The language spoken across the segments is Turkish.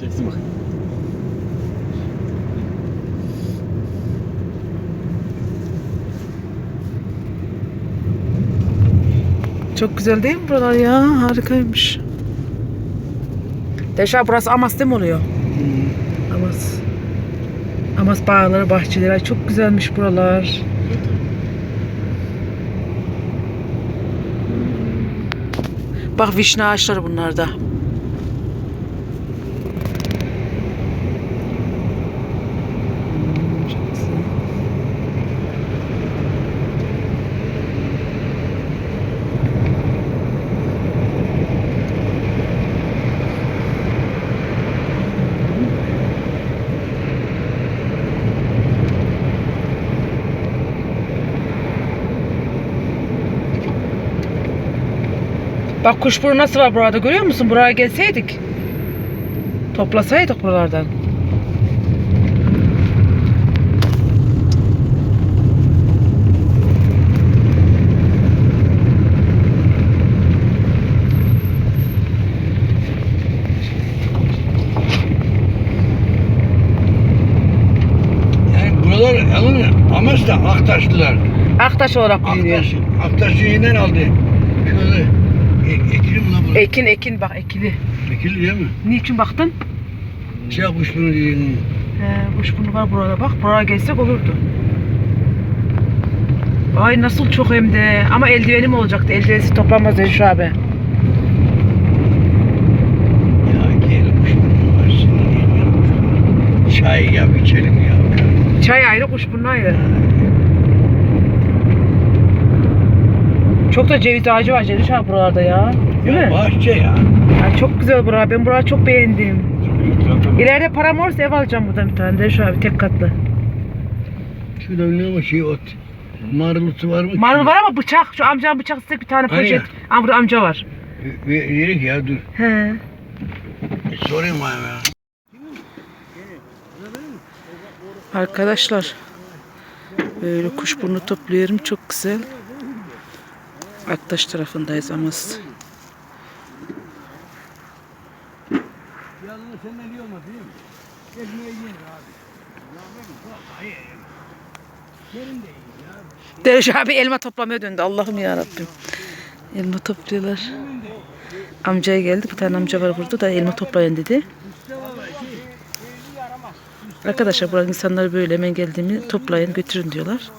Çeksin bak. Çok güzel değil mi buralar ya? Harikaymış. Deşa burası Amas değil mi oluyor? Amas. Amas bağları, bahçeleri. Ay çok güzelmiş buralar. Bak vişne ağaçları bunlarda. Bak kuşburnu nasıl var burada görüyor musun? Buraya gelseydik. Toplasaydık buralardan. Buralar alın Amaç da Aktaşlılar. Aktaş olarak biliniyor. Aktaş, Aktaş yeniden aldı. Şöyle e, ekili mi lan bu? Ekin ekin bak ekili. Ekili değil mi? Niçin baktın? Siyah kuşburnu diyelim. He, kuşburnu var burada bak. Buraya gelsek olurdu. Ay nasıl çok hem de. Ama eldivenim olacaktı. Eldivensiz toplanmaz Reşit abi. Ya gel kuşburnu var şimdi yemiyorum. Çay yap içelim ya. Çay ayrı, kuşburnu ayrı. Çok da ceviz ağacı var Celiş abi buralarda ya. Değil mi? bahçe ya. Ya çok güzel bura. Ben burayı çok beğendim. İleride param olursa ev alacağım buradan bir tane. Celiş abi tek katlı. Şurada ne var şey ot. Marulusu var mı? Marul var ama bıçak. Şu amcam bıçak istek bir tane poşet. Ama burada amca var. Ve- Verik ya dur. He. E, sorayım abi ya. Arkadaşlar böyle kuşburnu topluyorum çok güzel. Aktaş tarafındayız Amas. Yalnız sen ne diyorsun değil mi? Ekmeği yer abi. Hayır. Yerin de iyi ya. Deriş abi elma toplamaya döndü Allah'ım ya. Elma topluyorlar. Amcaya geldi bir tane amca var burada da elma toplayın dedi. Arkadaşlar buranın insanlar böyle hemen geldiğimi toplayın götürün diyorlar.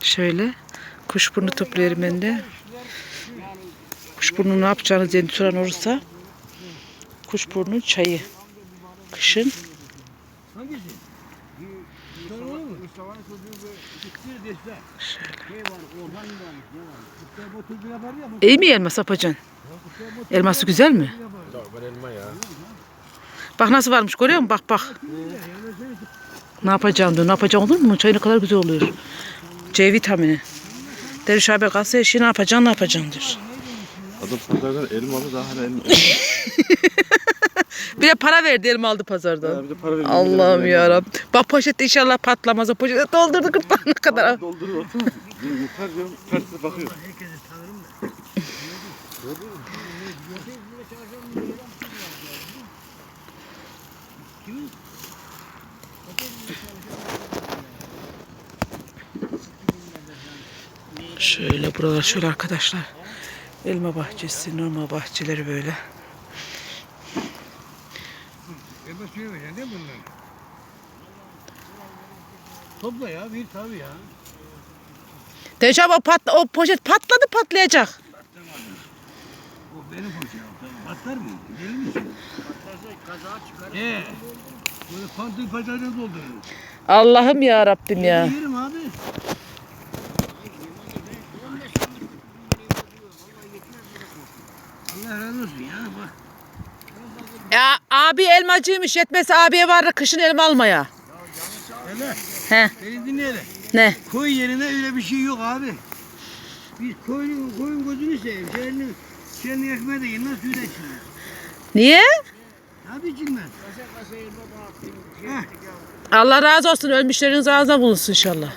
Şöyle kuşburnu topluyorum ben de. Kuşburnu ne yapacağını diye soran olursa kuşburnu çayı. Kışın. Mustafa İyi mi elma sapacan? Elması güzel mi? Bak nasıl varmış görüyor musun? Bak bak. Ne yapacağım diyor. Ne yapacağım olur mu? Çay ne kadar güzel oluyor. C vitamini. Deriş abi kalsa işi ne yapacaksın ne yapacaksın diyor. Adam pazardan elma aldı daha hala elma. Bir de para verdi elma aldı pazardan. Ya bir de para verin. Allah'ım yarabbim. Bak poşet inşallah patlamaz. O poşete doldurdu gırtlağına kadar. Dolduruyor otur. Yutar diyorum tersine bakıyor. Şöyle buralar şöyle arkadaşlar. Elma bahçesi, normal bahçeleri böyle. Elma suyu vereceksin değil mi bunlar? Topla ya, bir tabii ya. Abi o, patla, o poşet patladı patlayacak. O benim poşetim. Patlar mı? Gelir misin? Patlarsa kaza çıkar. Ee, böyle pantol pazarına doldurur. Allah'ım ya Rabbim ya. Yerim abi. Allah razı olsun ya bak. Ya abi elmacıymış yetmese abiye vardı kışın elma almaya. Hele He beni dinle hele. ne? Koy yerine öyle bir şey yok abi. Biz koyun, koyun gözünü seveyim. Senin, senin ekmeği de yenmez, suyu da içilmez. Niye? Tabii içilmez. Allah razı olsun ölmüşlerin ağzına bulunsun inşallah.